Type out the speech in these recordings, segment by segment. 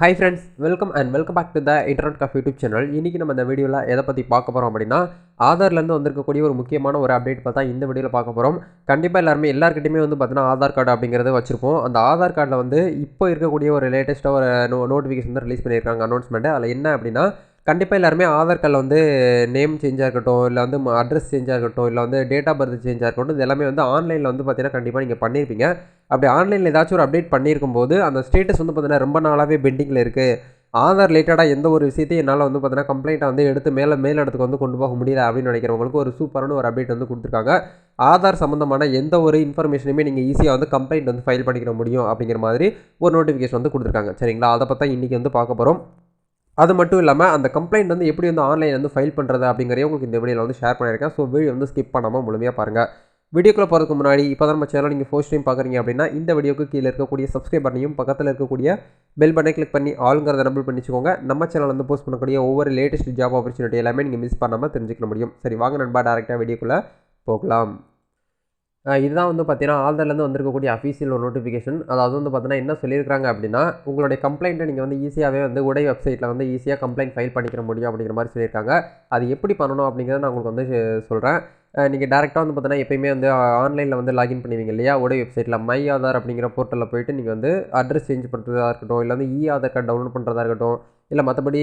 Hi friends welcome and welcome back to the internet cough YouTube channel இன்றைக்கி நம்ம இந்த வீடியோவில் எதை பற்றி பார்க்க போகிறோம் அப்படின்னா ஆதார்லேருந்து வந்திருக்கக்கூடிய ஒரு முக்கியமான ஒரு அப்டேட் பார்த்தா இந்த வீடியோவில் பார்க்க போகிறோம் கண்டிப்பாக எல்லாருமே எல்லாருக்கிட்டையுமே வந்து பார்த்தீங்கன்னா ஆதார் கார்டு அப்படிங்கிறத வச்சிருப்போம். அந்த ஆதார் கார்டில் வந்து இப்போ இருக்கக்கூடிய ஒரு லேட்டஸ்ட்டாக ஒரு நோ நோட்டிஃபிகேஷன் வந்து ரிலீஸ் பண்ணியிருக்காங்க அனௌன்ஸ்மெண்ட்டு அதில் என்ன அப்படின்னா கண்டிப்பாக எல்லாருமே ஆதார் கார்டில் வந்து நேம் சேஞ்சாக இருக்கட்டும் இல்லை வந்து அட்ரஸ் சேஞ்சாக இருக்கட்டும் இல்லை வந்து டேட் ஆஃப் பர்த் சேஞ்சாக இருக்கட்டும் இது எல்லாமே வந்து ஆன்லைனில் வந்து பார்த்தீங்கன்னா கண்டிப்பாக நீங்கள் பண்ணியிருப்பீங்க அப்படி ஆன்லைனில் ஏதாச்சும் ஒரு அப்டேட் பண்ணியிருக்கும் போது அந்த ஸ்டேட்டஸ் வந்து பார்த்தீங்கன்னா ரொம்ப நாளாகவே பெண்டிங்கில் இருக்குது ஆதார் ரிலேட்டடாக எந்த ஒரு விஷயத்தையும் என்னால் வந்து பார்த்தீங்கன்னா கம்ப்ளைண்ட்டை வந்து எடுத்து மேலே மேல் இடத்துக்கு வந்து கொண்டு போக முடியல அப்படின்னு நினைக்கிறவங்களுக்கு ஒரு சூப்பரான ஒரு அப்டேட் வந்து கொடுத்துருக்காங்க. ஆதார் சம்மந்தமான எந்த ஒரு இன்ஃபர்மேஷனுமே நீங்கள் ஈஸியாக வந்து கம்ப்ளைண்ட் வந்து ஃபைல் பண்ணிக்கிற முடியும் அப்படிங்கிற மாதிரி ஒரு நோட்டிஃபிகேஷன் வந்து கொடுத்துருக்காங்க. சரிங்களா? அதை பார்த்தா இன்றைக்கி வந்து பார்க்க போகிறோம் அது மட்டும் இல்லாமல் அந்த கம்ப்ளைண்ட் வந்து எப்படி வந்து ஆன்லைன் வந்து ஃபைல் பண்ணுறது அப்படிங்கிறதையும் உங்களுக்கு இந்த வீடியோவில் வந்து ஷேர் பண்ணியிருக்கேன். ஸோ வீடியோ வந்து ஸ்கிப் பண்ணாமல் முழுமையாக பாருங்கள் வீடியோக்குள்ளே போகிறதுக்கு முன்னாடி இப்போ தான் நம்ம சேனல் நீங்கள் ஃபர்ஸ்ட் டைம் பார்க்குறீங்க அப்படின்னா இந்த வீடியோக்கு கீழே இருக்கக்கூடிய சப்ஸ்கிரைப் பண்ணையும் பக்கத்தில் இருக்கக்கூடிய பெல் பட்டனை கிளிக் பண்ணி ஆளுங்கிறத டபுள் பண்ணிச்சுக்கோங்க. நம்ம சேனல் வந்து போஸ்ட் பண்ணக்கூடிய ஒவ்வொரு லேட்டஸ்ட் ஜாப் ஆப்பர்ச்சுனிட்டி எல்லாமே நீங்கள் மிஸ் பண்ணாமல் தெரிஞ்சுக்க முடியும். சரி வாங்க நண்பா டேரெக்டாக வீடியோக்குள்ளே போகலாம். இதுதான் வந்து பார்த்தீங்கன்னா ஆதார்லேருந்து வந்திருக்கக்கூடிய அஃபீஷியல் ஒரு நோட்டிஃபிகேஷன் அதாவது வந்து பார்த்தீங்கன்னா என்ன சொல்லியிருக்காங்க அப்படின்னா உங்களுடைய கம்ப்ளைண்ட்டை நீங்கள் வந்து ஈஸியாகவே வந்து உடை வெப்சைட்டில் வந்து ஈஸியாக கம்ப்ளைண்ட் ஃபைல் பண்ணிக்கிற முடியும் அப்படிங்கிற மாதிரி சொல்லியிருக்காங்க. அது எப்படி பண்ணணும் அப்படிங்கிறத நான் உங்களுக்கு வந்து சொல்கிறேன் நீங்கள் டேரெக்டாக வந்து பார்த்தீங்கன்னா எப்பயுமே வந்து ஆன்லைனில் வந்து லாகின் பண்ணுவீங்க இல்லையா? உடைய வெப்சைட்டில் மை ஆதார் அப்படிங்கிற போர்ட்டலில் போயிட்டு நீங்கள் வந்து அட்ரஸ் சேஞ்ச் பண்ணுறதா இருக்கட்டும் இல்லை வந்து இ ஆதார் கார்டு டவுன்லோட் பண்ணுறதா இருக்கட்டும் இல்லை மற்றபடி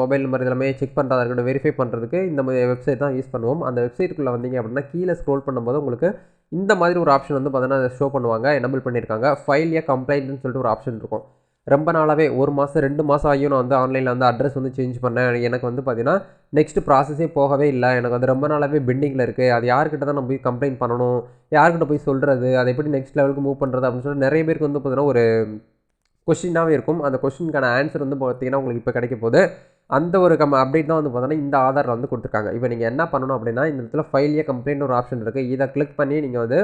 மொபைல் நம்பர் இதெல்லாமே செக் பண்ணுறதா இருக்கட்டும் வெரிஃபை பண்ணுறதுக்கு இந்த மாதிரி வெப்சைட் தான் யூஸ் பண்ணுவோம். அந்த வெப்சைட்டுக்குள்ளே வந்தீங்க அப்படின்னா கீழே ஸ்க்ரோல் பண்ணும்போது உங்களுக்கு இந்த மாதிரி ஒரு ஆப்ஷன் வந்து பார்த்தீங்கன்னா ஷோ பண்ணுவாங்க எனபிள் பண்ணியிருக்காங்க. ஃபைல் ஏ கம்ப்ளைண்ட்னு சொல்லிட்டு ஒரு ஆப்ஷன் இருக்கும். ரொம்ப நாளாகவே ஒரு மாதம் ரெண்டு மாதம் ஆகியும் நான் வந்து ஆன்லைனில் வந்து அட்ரஸ் வந்து சேஞ்ச் பண்ணேன். எனக்கு வந்து பார்த்தீங்கன்னா நெக்ஸ்ட் ப்ராசஸே போகவே இல்லை. எனக்கு வந்து ரொம்ப நாளாகவே பெண்டிங்கில் இருக்குது அது யார்கிட்ட தான் நம்ம போய் கம்ப்ளைண்ட் பண்ணணும்? யார்கிட்ட போய் சொல்கிறது அதை எப்படி நெக்ஸ்ட் லெவலுக்கு மூவ் பண்ணுறது அப்படின்னு சொல்லிட்டு நிறைய பேருக்கு வந்து பார்த்தீங்கன்னா ஒரு கொஷினாகவே இருக்கும். அந்த கொஷினுக்கான ஆன்சர் வந்து பார்த்தீங்கன்னா உங்களுக்கு இப்போ கிடைக்க போகுது. அந்த ஒரு கம் அப்டேட் தான் வந்து பார்த்தோன்னா இந்த ஆதாரில் வந்து கொடுத்துருக்காங்க. இப்போ நீங்கள் என்ன பண்ணணும் அப்படின்னா இந்த இடத்துல ஃபைல்லே கம்ப்ளைண்ட் ஒரு ஆப்ஷன் இருக்குது இதை கிளிக் பண்ணி நீங்கள் வந்து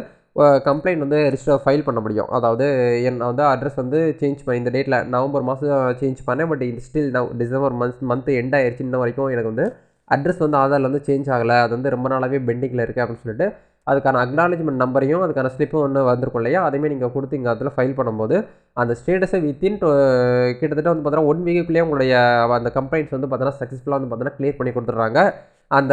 கம்ப்ளைண்ட் வந்து ரிஜிஸ்டர் ஃபைல் பண்ண முடியும். அதாவது என் வந்து அட்ரஸ் வந்து சேஞ்ச் பண்ணி இந்த டேட்டில் நவம்பர் மாதம் சேஞ்ச் பண்ணேன். பட் இது still now December month month end ஆயிடுச்சு இன்ன வரைக்கும் எனக்கு வந்து அட்ரஸ் வந்து ஆதாரில் வந்து சேஞ்ச் ஆகலை. அது வந்து ரொம்ப நாளாகவே பெண்டிங்கில் இருக்குது அப்படின்னு சொல்லிட்டு அதுக்கான அக்னாலஜ்மெண்ட் நம்பரையும் அதுக்கான ஸ்லிப்பும் ஒன்று வந்திருக்கும் இல்லையா? அதையுமே நீங்கள் கொடுத்து இங்கே அதில் ஃபைல் பண்ணும்போது அந்த ஸ்டேட்டஸை வித்தின் கிட்டத்தட்ட வந்து பார்த்தீங்கன்னா ஒன் வீக்குள்ளேயே உங்களுடைய அந்த கம்ப்ளைண்ட்ஸ் வந்து பார்த்தீங்கன்னா சக்ஸஸ்ஃபுல்லாக வந்து பார்த்தீங்கன்னா க்ளியர் பண்ணி கொடுத்துட்றாங்க. அந்த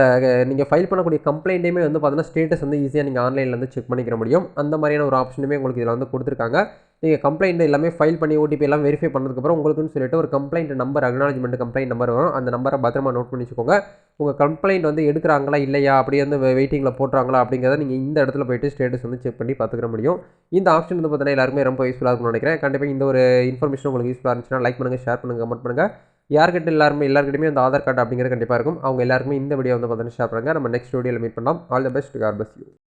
நீங்கள் ஃபைல் பண்ணக்கூடிய கம்ப்ளைண்ட்டையுமே வந்து பார்த்தீங்கன்னா ஸ்டேட்டஸ் வந்து ஈஸியாக நீங்கள் ஆன்லைனில் வந்து செக் பண்ணிக்கிற முடியும். அந்த மாதிரியான ஒரு ஆப்ஷனுமே உங்களுக்கு இதில் வந்து கொடுத்துருக்காங்க. நீங்கள் கம்ப்ளைண்ட் எல்லாமே ஃபைல் பண்ணி ஓடிபி எல்லாம் வெரிஃபை பண்ணதுக்கப்புறம் உங்களுக்குன்னு சொல்லிட்டு ஒரு complaint number acknowledgement complaint number வரும். அந்த நம்பரை பத்திரமா நோட் பண்ணி வச்சுக்கோங்க. உங்கள் கம்ப்ளைண்ட் வந்து எடுக்கிறாங்களா இல்லையா அப்படியே வந்து வெயிட்டிங்கில் போட்டுறாங்களா அப்படிங்கிறத நீங்கள் இந்த இடத்துல போயிட்டு ஸ்டேட்டஸ் வந்து செக் பண்ணி பார்த்துக்கிற முடியும். இந்த ஆப்ஷன் வந்து பார்த்தீங்கன்னா எல்லாருமே ரொம்ப யூஸ்ஃபுல்லாக இருக்கும்னு நினைக்கிறேன். கண்டிப்பாக இந்த ஒரு இன்ஃபர்மேஷன் உங்களுக்கு யூஸ்ஃபுல்லாக இருந்துச்சுன்னா லைக் பண்ணுங்கள் ஷேர் பண்ணுங்கள் கமெண்ட் பண்ணுங்கள் யார்கிட்ட எல்லாருமே எல்லாருக்கிட்டையுமே அந்த ஆதார் கார்டு அப்படிங்கிறது கண்டிப்பாக இருக்கும். அவங்க எல்லாருமே இந்த வீடியோ வந்து பார்த்தீங்கன்னா ஷேர் பண்ணுங்கள் நம்ம நெக்ஸ்ட் வீடியோவில் மீட் பண்ணலாம். All the best car bus you